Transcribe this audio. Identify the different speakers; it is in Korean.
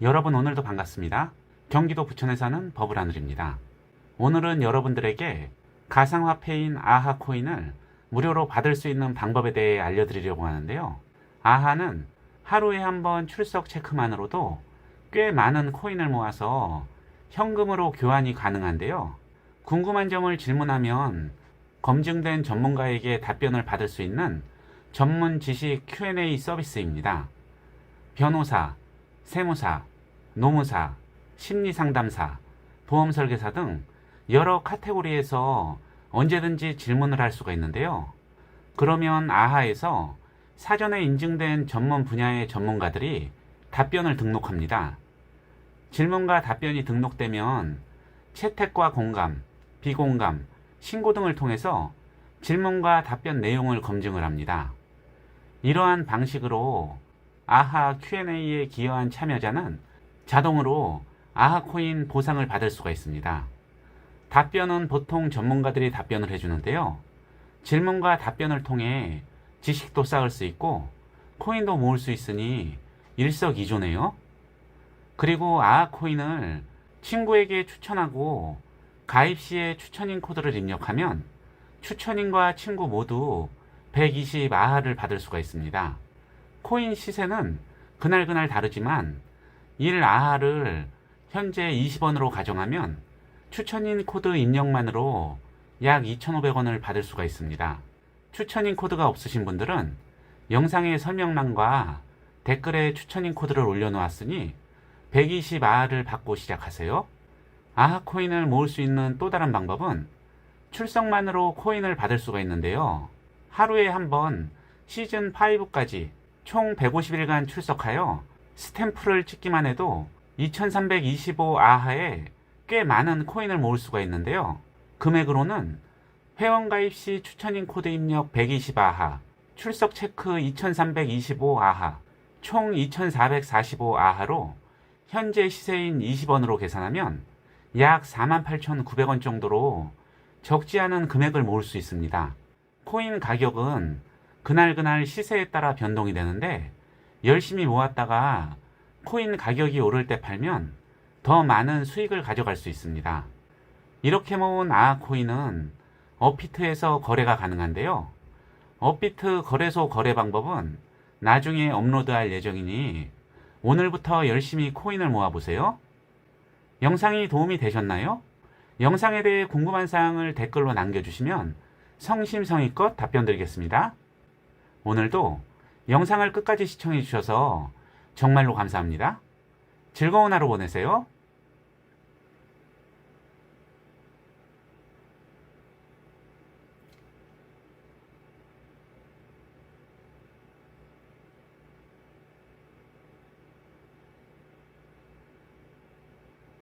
Speaker 1: 여러분 오늘도 반갑습니다. 경기도 부천에 사는 버블하늘입니다. 오늘은 여러분들에게 가상화폐인 아하코인을 무료로 받을 수 있는 방법에 대해 알려드리려고 하는데요. 아하는 하루에 한 번 출석 체크만으로도 꽤 많은 코인을 모아서 현금으로 교환이 가능한데요. 궁금한 점을 질문하면 검증된 전문가에게 답변을 받을 수 있는 전문 지식 Q&A 서비스입니다. 변호사, 세무사, 노무사, 심리상담사, 보험설계사 등 여러 카테고리에서 언제든지 질문을 할 수가 있는데요. 그러면 아하에서 사전에 인증된 전문 분야의 전문가들이 답변을 등록합니다. 질문과 답변이 등록되면 채택과 공감, 비공감, 신고 등을 통해서 질문과 답변 내용을 검증을 합니다. 이러한 방식으로 아하 Q&A에 기여한 참여자는 자동으로 아하 코인 보상을 받을 수가 있습니다. 답변은 보통 전문가들이 답변을 해주는데요. 질문과 답변을 통해 지식도 쌓을 수 있고 코인도 모을 수 있으니 일석이조네요. 그리고 아하 코인을 친구에게 추천하고 가입 시에 추천인 코드를 입력하면 추천인과 친구 모두 120 아하를 받을 수가 있습니다. 코인 시세는 그날그날 다르지만 1 아하를 현재 20원으로 가정하면 추천인 코드 입력만으로 약 2,500원을 받을 수가 있습니다. 추천인 코드가 없으신 분들은 영상의 설명란과 댓글에 추천인 코드를 올려놓았으니 120 아하를 받고 시작하세요. 아하 코인을 모을 수 있는 또 다른 방법은 출석만으로 코인을 받을 수가 있는데요. 하루에 한 번 시즌 5까지 총 150일간 출석하여 스탬프를 찍기만 해도 2325 아하에 꽤 많은 코인을 모을 수가 있는데요. 금액으로는 회원 가입 시 추천인 코드 입력 120 아하, 출석 체크 2325 아하, 총 2445 아하로 현재 시세인 20원으로 계산하면 약 48,900원 정도로 적지 않은 금액을 모을 수 있습니다. 코인 가격은 그날그날 시세에 따라 변동이 되는데 열심히 모았다가 코인 가격이 오를 때 팔면 더 많은 수익을 가져갈 수 있습니다. 이렇게 모은 아하 코인은 업비트에서 거래가 가능한데요. 업비트 거래소 거래 방법은 나중에 업로드할 예정이니 오늘부터 열심히 코인을 모아보세요. 영상이 도움이 되셨나요? 영상에 대해 궁금한 사항을 댓글로 남겨주시면 성심성의껏 답변 드리겠습니다. 오늘도 영상을 끝까지 시청해 주셔서 정말로 감사합니다. 즐거운 하루 보내세요.